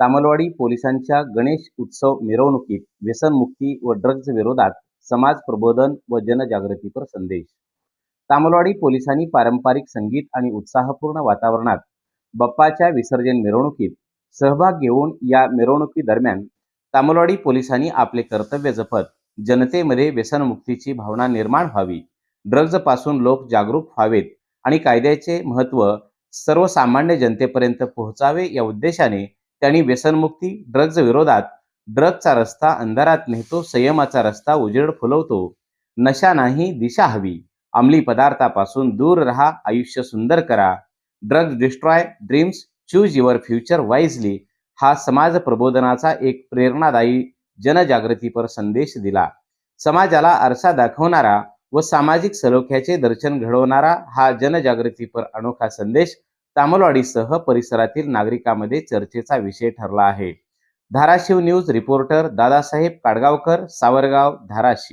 तामलवाडी पोलिसांच्या गणेश उत्सव मिरवणुकीत व्यसनमुक्ती व ड्रग्ज विरोधात समाज प्रबोधन व जनजागृतीपर संदेश. तामलवाडी पोलिसांनी पारंपरिक संगीत आणि उत्साहपूर्ण वातावरणात बप्पाच्या विसर्जन मिरवणुकीत सहभाग घेऊन या मिरवणुकीदरम्यान तामलवाडी पोलिसांनी आपले कर्तव्य जपत जनतेमध्ये व्यसनमुक्तीची भावना निर्माण व्हावी. ड्रग्जपासून लोक जागरूक व्हावेत आणि कायद्याचे महत्त्व सर्वसामान्य जनतेपर्यंत पोहोचावे या उद्देशाने त्यांनी व्यसनमुक्ती ड्रग्ज विरोधात ड्रग्जचा रस्ता अंधारात नेतो संयमाचा रस्ता उजेड फुलवतो. नशा नाही दिशा हवी. अंमली पदार्थापासून दूर राहा आयुष्य सुंदर करा. Drugs destroy dreams choose your future wisely हा समाज प्रबोधनाचा एक प्रेरणादायी जनजागृतीपर संदेश दिला. समाजाला आरसा दाखवणारा व सामाजिक सलोख्याचे दर्शन घडवणारा हा जनजागृतीपर अनोखा संदेश तामलवाडीसह परिसरातील नागरिकांमध्ये चर्चेचा विषय ठरला आहे. Dharashiv news reporter Dadasaheb Kadgaonkar Savargaon Dharashiv.